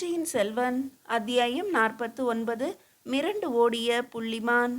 பொன்னியின் செல்வன் அத்தியாயம் நாற்பத்து ஒன்பது மிரண்டு ஓடிய புள்ளிமான்.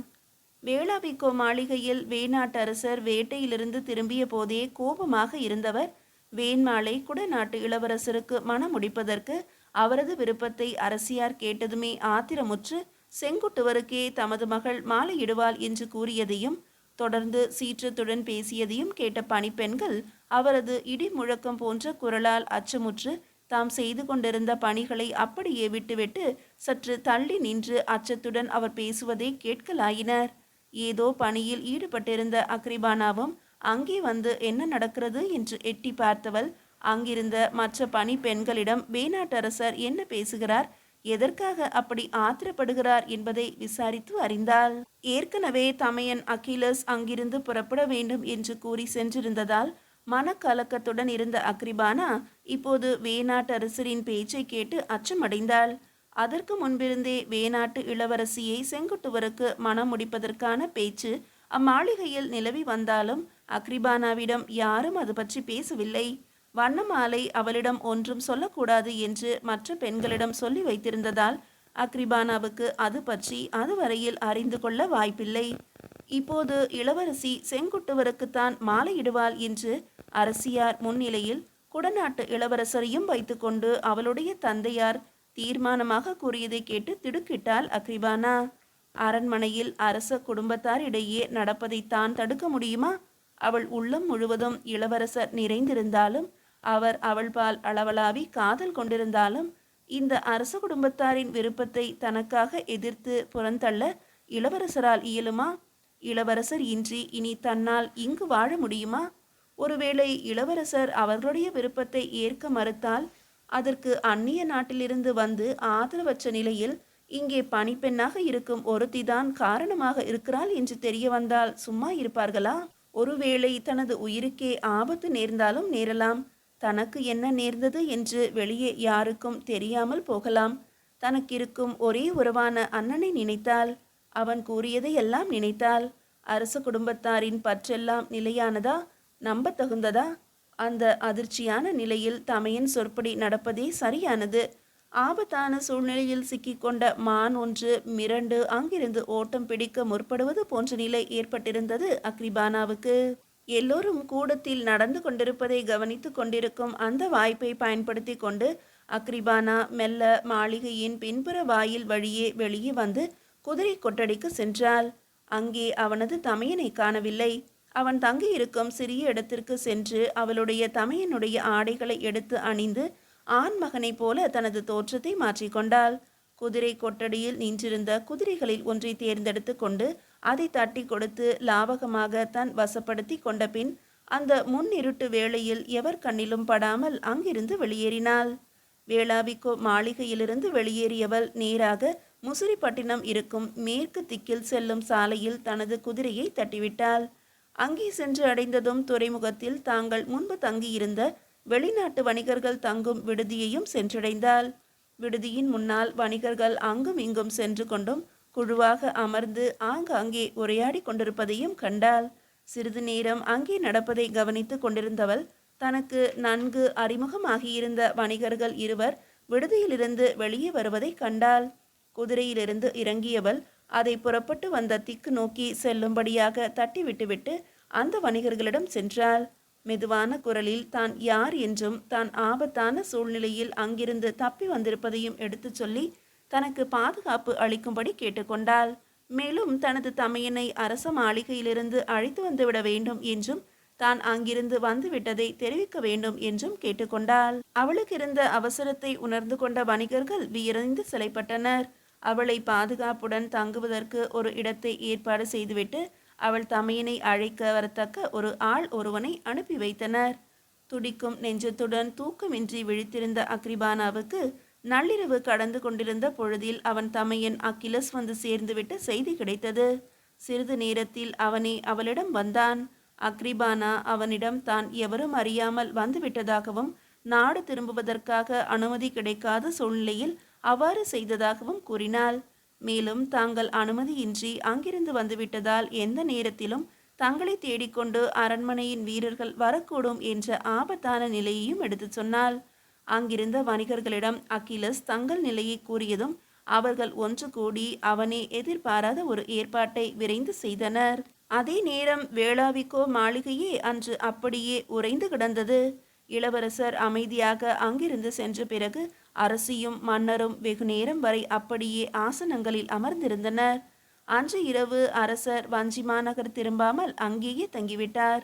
வேளாவிக்கோ மாளிகையில் வேணாட்டரசர் வேட்டையிலிருந்து திரும்பிய போதே கோபமாக இருந்தவர் வேண்மாளை குடநாட்டு இளவரசருக்கு மனம் முடிப்பதற்கு அவரது விருப்பத்தை அரசியார் கேட்டதுமே ஆத்திரமுற்று செங்குட்டுவருக்கே தமது மகள் மாலையிடுவாள் என்று கூறியதையும் தொடர்ந்து சீற்றத்துடன் பேசியதையும் கேட்ட பணிப்பெண்கள் அவரது இடி முழக்கம் போன்ற குரலால் அச்சமுற்று தாம் செய்து கொண்டிருந்த பணிகளை அப்படியே விட்டுவிட்டு சற்று தள்ளி நின்று அச்சத்துடன் அவர் பேசுவதை கேட்கலாயினர். ஏதோ பணியில் ஈடுபட்டிருந்த அக்ரிபானாவும் அங்கே வந்து என்ன நடக்கிறது? என்று எட்டி பார்த்தவள் அங்கிருந்த மற்ற பணி பெண்களிடம் வேணாட்டரசர் என்ன பேசுகிறார்? எதற்காக அப்படி ஆத்திரப்படுகிறார்? என்பதை விசாரித்து அறிந்தாள். ஏற்கனவே தமையன் அகிலஸ் அங்கிருந்து புறப்பட வேண்டும் என்று கூறி சென்றிருந்ததால் மனக்கலக்கத்துடன் இருந்த அக்ரிபானா இப்போது வேணாட்டரசரின் பேச்சை கேட்டு அச்சமடைந்தாள். அதற்கு முன்பிருந்தே வேணாட்டு இளவரசியை செங்குட்டுவருக்கு மனம் முடிப்பதற்கான பேச்சு அம்மாளிகையில் நிலவி வந்தாலும் அக்ரிபானாவிடம் யாரும் அது பற்றி பேசவில்லை. வண்ணமாலை அவளிடம் ஒன்றும் சொல்லக்கூடாது என்று மற்ற பெண்களிடம் சொல்லி வைத்திருந்ததால் அக்ரிபானாவுக்கு அது பற்றி அதுவரையில் அறிந்து கொள்ள வாய்ப்பில்லை. இப்போது இளவரசி செங்குட்டுவருக்குத்தான் மாலையிடுவாள் என்று அரசியார் முன்னிலையில் குடநாட்டு இளவரசரையும் வைத்துக்கொண்டு அவளுடைய தந்தையார் தீர்மானமாக கூறியதை கேட்டு திடுக்கிட்டாள் அக்ரிபானா அரண்மனையில் அரச குடும்பத்தாரிடையே நடப்பதை தான் தடுக்க முடியுமா? அவள் உள்ளம் முழுவதும் இளவரசர் நிறைந்திருந்தாலும் அவர் அவள் பால் அளவலாவி காதல் கொண்டிருந்தாலும் இந்த அரச குடும்பத்தாரின் விருப்பத்தை தனக்காக எதிர்த்து புறந்தள்ள இளவரசரால் இயலுமா? இளவரசர் இன்றி இனி தன்னால் இங்கு வாழ முடியுமா? ஒருவேளை இளவரசர் அவர்களுடைய விருப்பத்தை ஏற்க மறுத்தால் அதற்கு அந்நிய நாட்டிலிருந்து வந்து ஆதரவற்ற நிலையில் இங்கே பணிப்பெண்ணாக இருக்கும் ஒருத்திதான் காரணமாக இருக்கிறாள் என்று தெரிய வந்தால் சும்மா இருப்பார்களா? ஒருவேளை தனது உயிருக்கே ஆபத்து நேர்ந்தாலும் நேரலாம். தனக்கு என்ன நேர்ந்தது என்று வெளியே யாருக்கும் தெரியாமல் போகலாம். தனக்கிருக்கும் ஒரே உறவான அண்ணனை நினைத்தால் அவன் கூறியதை எல்லாம் நினைத்தாள். அரச குடும்பத்தாரின் பற்றெல்லாம் நிலையானதா? நம்ப தகுந்ததா அந்த அதிர்ச்சியான நிலையில் தமையின் சொற்படி நடப்பதே சரியானது. ஆபத்தான சூழ்நிலையில் சிக்கிக்கொண்ட மான் ஒன்று மிரண்டு அங்கிருந்து ஓட்டம் பிடிக்க முற்படுவது போன்ற நிலை ஏற்பட்டிருந்தது அக்ரிபானாவுக்கு. எல்லோரும் கூடத்தில் நடந்து கொண்டிருப்பதை கவனித்து கொண்டிருக்கும் அந்த வாய்ப்பை பயன்படுத்தி கொண்டு அக்ரிபானா மெல்ல மாளிகையின் பின்புற வாயில் வழியே வெளியே வந்து குதிரை கொட்டடிக்கு சென்றாள். அங்கே அவனது தமையனை காணவில்லை. அவன் தங்கியிருக்கும் சிறிய இடத்திற்கு சென்று அவளுடைய தமையனுடைய ஆடைகளை எடுத்து அணிந்து ஆண் மகனைப் போல தனது தோற்றத்தை மாற்றிக்கொண்டாள் குதிரை கொட்டடியில் நின்றிருந்த குதிரைகளில் ஒன்றை தேர்ந்தெடுத்து கொண்டு அதை தட்டி கொடுத்து லாவகமாக தன் வசப்படுத்தி கொண்ட பின் அந்த முன்னிருட்டு வேளையில் எவர் கண்ணிலும் படாமல் அங்கிருந்து வெளியேறினாள். வேளாவிக்கோ மாளிகையிலிருந்து வெளியேறியவள் நேராக முசிறிப்பட்டினம் இருக்கும் மேற்கு திக்கில் செல்லும் சாலையில் தனது குதிரையை தட்டிவிட்டாள். அங்கே சென்று அடைந்ததும் துறைமுகத்தில் தாங்கள் முன்பு தங்கியிருந்த வெளிநாட்டு வணிகர்கள் தங்கும் விடுதியையும் சென்றடைந்தாள். விடுதியின் முன்னால் வணிகர்கள் அங்கும் இங்கும் சென்று கொண்டும் குழுவாக அமர்ந்து ஆங்காங்கே உரையாடி கொண்டிருப்பதையும் கண்டாள். சிறிது நேரம் அங்கே நடப்பதை கவனித்து கொண்டிருந்தவள் தனக்கு நன்கு அறிமுகமாகியிருந்த வணிகர்கள் இருவர் விடுதியிலிருந்து வெளியே வருவதை கண்டாள். குதிரையிலிருந்து இறங்கியவள் அதை புறப்பட்டு வந்த திக்கு நோக்கி செல்லும்படியாக தட்டி விட்டுவிட்டு அந்த வணிகர்களிடம் சென்றாள். மெதுவான குரலில் தான் யார் என்றும் தான் ஆபத்தான சூழ்நிலையில் அங்கிருந்து தப்பி வந்திருப்பதையும் எடுத்துச் சொல்லி தனக்கு பாதுகாப்பு அளிக்கும்படி கேட்டுக்கொண்டாள். மேலும் தனது தமையனை அரச மாளிகையிலிருந்து அழைத்து வந்துவிட வேண்டும் என்றும் தான் அங்கிருந்து வந்துவிட்டதை தெரிவிக்க வேண்டும் என்றும் கேட்டுக்கொண்டாள். அவளுக்கு இருந்த அவசரத்தை உணர்ந்து கொண்ட வணிகர்கள் வியந்து சிலைப்பட்டனர். அவளை பாதுகாப்புடன் தங்குவதற்கு ஒரு இடத்தை ஏற்பாடு செய்துவிட்டு அவள் தமையனை அழைக்க வரத்தக்க ஒரு ஆள் ஒருவனை அனுப்பி வைத்தனர். துடிக்கும் நெஞ்சத்துடன் தூக்கமின்றி விழித்திருந்த அக்ரிபானாவுக்கு நள்ளிரவு கடந்து கொண்டிருந்த பொழுதில் அவன் தமையன் அக்கிலஸ் வந்து சேர்ந்துவிட்ட செய்தி கிடைத்தது. சிறிது நேரத்தில் அவனே அவளிடம் வந்தான். அக்ரிபானா அவனிடம் தான் எவரும் அறியாமல் வந்துவிட்டதாகவும் நாடு திரும்புவதற்காக அனுமதி கிடைக்காத சூழ்நிலையில் அவ்வாறு செய்ததாகவும் கூறினாள். மேலும் தாங்கள் அனுமதியின்றி அங்கிருந்து வந்துவிட்டதால் எந்த நேரத்திலும் தங்களை தேடிக்கொண்டு அரண்மனையின் வீரர்கள் வரக்கூடும் என்ற ஆபத்தான நிலையையும் எடுத்துச் சொன்னாள். அங்கிருந்த வணிகர்களிடம் அகிலஸ் தங்கள் நிலையை கூறியதும் அவர்கள் ஒன்று கூடி அவனே எதிர்பாராத ஒரு ஏற்பாட்டை விரைந்து செய்தனர். அதே நேரம் வேளாவிக்கோ மாளிகையே அன்று அப்படியே உறைந்து கிடந்தது. இளவரசர் அமைதியாக அங்கிருந்து சென்ற பிறகு அரசியும் மன்னரும் வெகு நேரம் வரை அப்படியே ஆசனங்களில் அமர்ந்திருந்தனர். அன்று இரவு அரசர் வஞ்சிமாநகர் திரும்பாமல் அங்கேயே தங்கிவிட்டார்.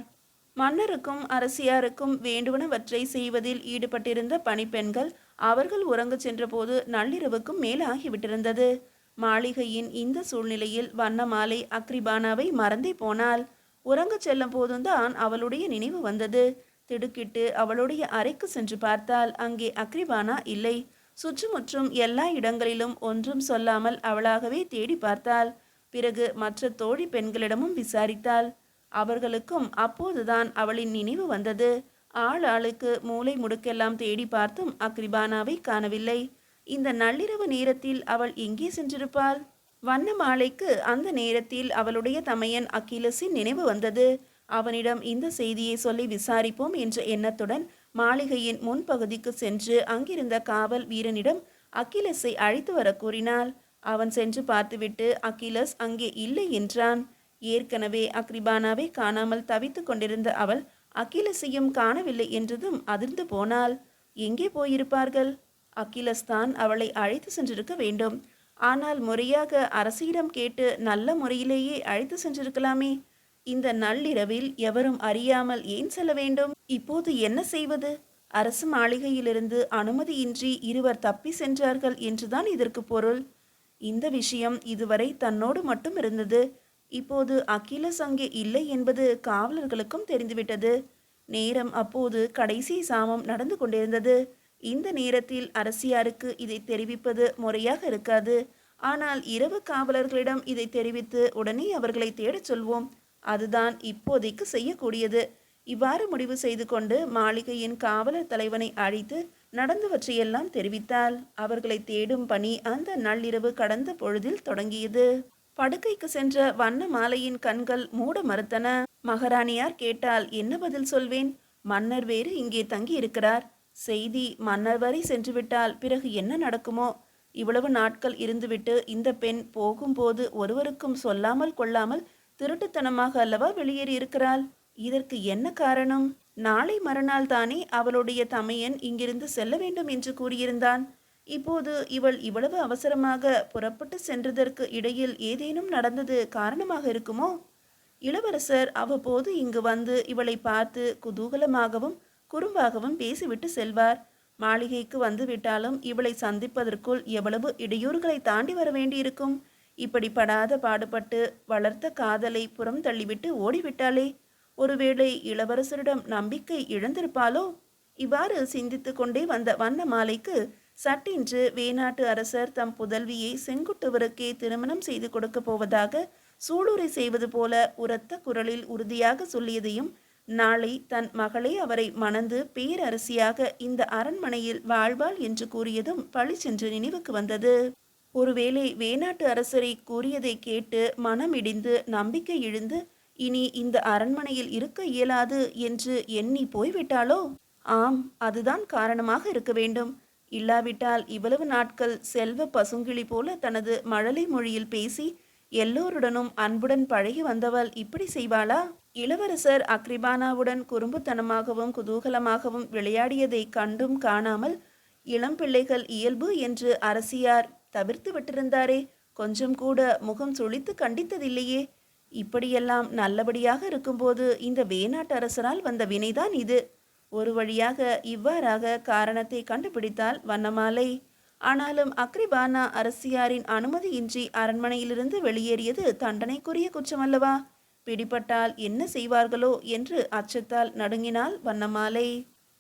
மன்னருக்கும் அரசியாருக்கும் வேண்டுவனவற்றை செய்வதில் ஈடுபட்டிருந்த பணிப்பெண்கள் அவர்கள் உறங்கச் சென்றபோது நள்ளிரவுக்கும் மேலாகிவிட்டிருந்தது. மாளிகையின் இந்த சூழ்நிலையில் வண்ணமாலை அக்ரிபானாவை மறந்தே போனாள். உறங்கச் செல்லும் போதும்தான் அவளுடைய நினைவு வந்தது. திடுக்கிட்டு அவளுடைய அறைக்கு சென்று பார்த்தால் அங்கே அக்ரிபானா இல்லை. சுற்றுமுற்றும் எல்லா இடங்களிலும் ஒன்றும் சொல்லாமல் அவளாகவே தேடி பார்த்தாள். பிறகு மற்ற தோழி பெண்களிடமும் விசாரித்தாள். அவர்களுக்கும் அப்போதுதான் அவளின் நினைவு வந்தது. ஆள் ஆளுக்கு மூளை முடுக்கெல்லாம் தேடி பார்த்தும் அக்ரிபானாவை காணவில்லை. இந்த நள்ளிரவு நேரத்தில் அவள் எங்கே சென்றிருப்பாள்? வண்ண மாலைக்கு அந்த நேரத்தில் அவளுடைய தமையன் அகிலஸின் நினைவு வந்தது. அவனிடம் இந்த செய்தியை சொல்லி விசாரிப்போம் என்ற எண்ணத்துடன் மாளிகையின் முன்பகுதிக்கு சென்று அங்கிருந்த காவல் வீரனிடம் அகிலஸை அழைத்து வர கூறினாள். அவன் சென்று பார்த்துவிட்டு அகிலஸ் அங்கே இல்லை என்றான். ஏற்கனவே அக்ரிபானாவை காணாமல் தவித்து கொண்டிருந்த அவள் அகிலஸையும் காணவில்லை என்றதும் அதிர்ந்து போனாள். எங்கே போயிருப்பார்கள்? அகிலஸ் தான் அவளை அழைத்து சென்றிருக்க வேண்டும். ஆனால் முறையாக அரசியிடம் கேட்டு நல்ல முறையிலேயே அழைத்து சென்றிருக்கலாமே. இந்த நள்ளிரவில் எவரும் அறியாமல் ஏன் செல்ல வேண்டும்? இப்போது என்ன செய்வது? அரசு மாளிகையிலிருந்து அனுமதியின்றி இருவர் தப்பி சென்றார்கள் என்றுதான் இதற்கு பொருள். இந்த விஷயம் இதுவரை தன்னோடு மட்டும் இருந்தது. இப்போது அகிலஸ் அங்கே இல்லை என்பது காவலர்களுக்கும் தெரிந்துவிட்டது. நேரம் அப்போது கடைசி சாமம் நடந்து கொண்டிருந்தது. இந்த நேரத்தில் அரசியாருக்கு இதை தெரிவிப்பது முறையாக இருக்காது. ஆனால் இரவு காவலர்களிடம் இதை தெரிவித்து உடனே அவர்களை தேடச் சொல்வோம். அதுதான் இப்போதைக்கு செய்யக்கூடியது. இவ்வாறு முடிவு செய்து கொண்டு மாளிகையின் காவலர் தலைவனை அழைத்து நடந்தவற்றையெல்லாம் தெரிவித்தால் அவர்களை தேடும் பணி அந்த நள்ளிரவு கடந்த பொழுதில் தொடங்கியது. படுக்கைக்கு சென்ற வண்ண மாலையின் கண்கள் மூட மறுத்தன. மகாராணியார் கேட்டால் என்ன பதில் சொல்வேன்? மன்னர் வேறு இங்கே தங்கி இருக்கிறார் செய்தி மன்னர் வரை சென்றுவிட்டால் பிறகு என்ன நடக்குமோ? இவ்வளவு நாட்கள் இருந்துவிட்டு இந்த பெண் போகும்போது ஒருவருக்கும் சொல்லாமல் கொள்ளாமல் திருட்டுத்தனமாக அல்லவா வெளியேறி இருக்கிறாள்? இதற்கு என்ன காரணம்? நாளை மறுநாள் தானே அவளுடைய தமையன் இங்கிருந்து செல்ல வேண்டும் என்று கூறியிருந்தான். இப்போது இவள் இவ்வளவு அவசரமாக புறப்பட்டு சென்றதற்கு இடையில் ஏதேனும் நடந்தது காரணமாக இருக்குமோ? இளவரசர் அவ்வப்போது இங்கு வந்து இவளை பார்த்து குதூகலமாகவும் குறும்பாகவும் பேசிவிட்டு செல்வார். மாளிகைக்கு வந்து விட்டாலும் இவளை சந்திப்பதற்குள் எவ்வளவு இடையூறுகளை தாண்டி வர வேண்டியிருக்கும்? இப்படி படாத பாடுபட்டு வளர்த்த காதலை புறம் தள்ளிவிட்டு ஓடிவிட்டாளே. ஒருவேளை இளவரசரிடம் நம்பிக்கை இழந்திருப்பாளோ? இவ்வாறு சிந்தித்து கொண்டே வந்த வண்ண மாலைக்கு சட்டென்று வேணாட்டு அரசர் தம் புதல்வியை செங்குட்டுவருக்கே திருமணம் செய்து கொடுக்கப் போவதாக சூளுரை செய்வது போல உரத்த குரலில் உறுதியாக சொல்லியதையும் நாளை தன் மகளே அவரை மணந்து பேரரசியாக இந்த அரண்மனையில் வாழ்வாள் என்று கூறியதும் பழிச்சென்று நினைவுக்கு வந்தது. ஒருவேளை வேணாட்டு அரசரை கூறியதை கேட்டு மனமிடிந்து நம்பிக்கை இழுந்து இனி இந்த அரண்மனையில் இருக்க இயலாது என்று எண்ணி போய்விட்டாளோ? ஆம் அதுதான் காரணமாக இருக்க வேண்டும். இல்லாவிட்டால் இவ்வளவு நாட்கள் செல்வ பசுங்கிளி போல தனது மழலை மொழியில் பேசி எல்லோருடனும் அன்புடன் பழகி வந்தவள் இப்படி செய்வாளா? இளவரசர் அக்ரிபானாவுடன் குறும்புத்தனமாகவும் குதூகலமாகவும் விளையாடியதை கண்டும் காணாமல் இளம்பிள்ளைகள் இயல்பு என்று அரசியார் தவிர்த்து விட்டிருந்தாரே. கொஞ்சம் கூட முகம் சுழித்து கண்டித்ததில்லையே. இப்படியெல்லாம் நல்லபடியாக இருக்கும்போது இந்த வேணாட்டரசரால் வந்த வினைதான் இது. ஒரு வழியாக இவ்வாறாக காரணத்தை கண்டுபிடித்தால் வண்ணமாலை. ஆனாலும் அக்ரிபானா அரசியாரின் அனுமதியின்றி அரண்மனையிலிருந்து வெளியேறியது தண்டனைக்குரிய குற்றமல்லவா? பிடிபட்டால் என்ன செய்வார்களோ என்று அச்சத்தால் நடுங்கினாள் வண்ணமாலை.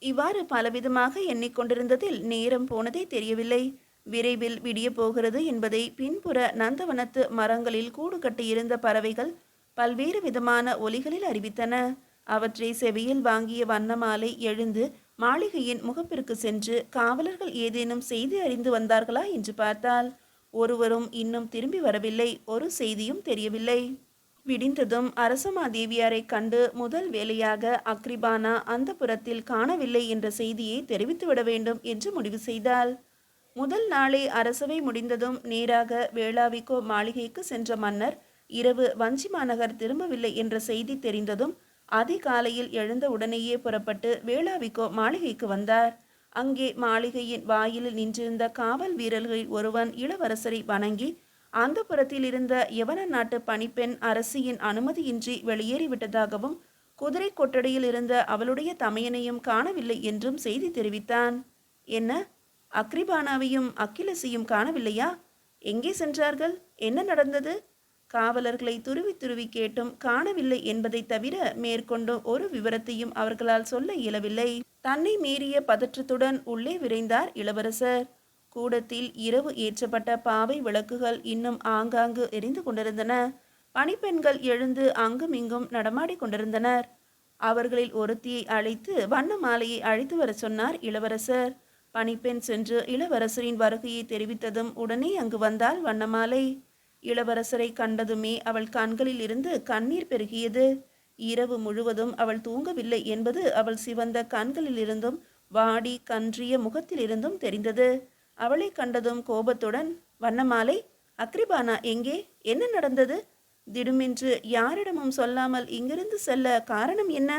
இவ்வாறு பலவிதமாக எண்ணிக்கொண்டிருந்ததில் நேரம் போனதே தெரியவில்லை. விரைவில் விடிய போகிறது என்பதை பின்புற நந்தவனத்து மரங்களில் கூடு கட்டியிருந்த பறவைகள் பல்வேறு விதமான ஒலிகளில் அறிவித்தன. அவற்றை செவியில் வாங்கிய வண்ணமாலை எழுந்து மாளிகையின் முகப்பிற்கு சென்று காவலர்கள் ஏதேனும் செய்தி அறிந்து வந்தார்களா என்று பார்த்தால் ஒருவரும் இன்னும் திரும்பி வரவில்லை. ஒரு செய்தியும் தெரியவில்லை. விடிந்ததும் அரசமாதேவியாரை கண்டு முதல் வேலையாக அக்ரிபானா அந்த புறத்தில் காணவில்லை என்ற செய்தியை தெரிவித்துவிட வேண்டும் என்று முடிவு செய்தாள். முதல் நாளே அரசவை முடிந்ததும் நேராக வேளாவிக்கோ மாளிகைக்கு சென்ற மன்னர் இரவு வஞ்சி மாநகர் திரும்பவில்லை என்ற செய்தி தெரிந்ததும் அதிகாலையில் எழுந்த உடனேயே புறப்பட்டு வேளாவிக்கோ மாளிகைக்கு வந்தார். அங்கே மாளிகையின் வாயிலில் நின்றிருந்த காவல் வீரர்களில் ஒருவன் இளவரசரை வணங்கி அந்த புறத்தில் இருந்த யவன நாட்டு பணிப்பெண் அரசியின் அனுமதியின்றி வெளியேறிவிட்டதாகவும் குதிரை கொட்டடியில் இருந்த அவளுடைய தமையனையும் காணவில்லை என்றும் செய்தி தெரிவித்தான். என்ன? அக்ரிபானாவையும் அக்கிலஸையும் காணவில்லையா? எங்கே சென்றார்கள்? என்ன நடந்தது? காவலர்களை துருவி துருவி கேட்டும் காணவில்லை என்பதை தவிர மேற்கொண்டு ஒரு விவரத்தையும் அவர்களால் சொல்ல இயலவில்லை. தன்னை மீறிய பதற்றத்துடன் உள்ளே விரைந்தார் இளவரசர். கூடத்தில் இரவு ஏற்றப்பட்ட பாவை விளக்குகள் இன்னும் ஆங்காங்கு எரிந்து கொண்டிருந்தன. பணிப்பெண்கள் எழுந்து அங்குமிங்கும் நடமாடிக் கொண்டிருந்தனர். அவர்களில் ஒருத்தியை அழைத்து வண்ண மாலையை அழைத்து வர சொன்னார் இளவரசர். பணிப்பெண் சென்று இளவரசரின் வருகையை தெரிவித்ததும் உடனே அங்கு வந்தாள் வண்ணமாலை. இளவரசரை கண்டதுமே அவள் கண்களில் இருந்து கண்ணீர் பெருகியது. இரவு முழுவதும் அவள் தூங்கவில்லை என்பது அவள் சிவந்த கண்களிலிருந்தும் வாடி கன்றிய முகத்திலிருந்தும் தெரிந்தது. அவளை கண்டதும் கோபத்துடன் வண்ணமாலை அக்ரிபானா எங்கே? என்ன நடந்தது? திடுமென்று யாரிடமும் சொல்லாமல் இங்கிருந்து செல்ல காரணம் என்ன?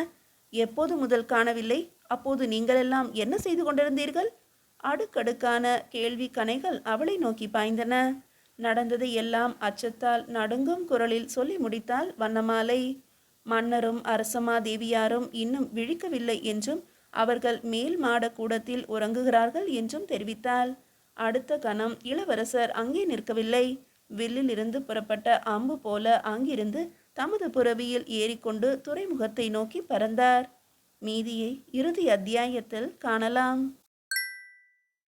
எப்போது முதல் காணவில்லை? அப்போது நீங்களெல்லாம் என்ன செய்து கொண்டிருந்தீர்கள்? அடுக்கடுக்கான கேள்வி கணைகள் அவளை நோக்கி பாய்ந்தன. நடந்ததை எல்லாம் அச்சத்தால் நடுங்கும் குரலில் சொல்லி முடித்தாள் வண்ணமாலை. மன்னரும் அரசமா தேவியாரும் இன்னும் விழிக்கவில்லை என்றும் அவர்கள் மேல் மாட கூடத்தில் உறங்குகிறார்கள் என்றும் தெரிவித்தாள். அடுத்த கணம் இளவரசர் அங்கே நிற்கவில்லை. வில்லில் இருந்து புறப்பட்ட அம்பு போல அங்கிருந்து தமது புறவியில் ஏறிக்கொண்டு துறைமுகத்தை நோக்கி பறந்தார். மீதியை இறுதி அத்தியாயத்தில் காணலாம்.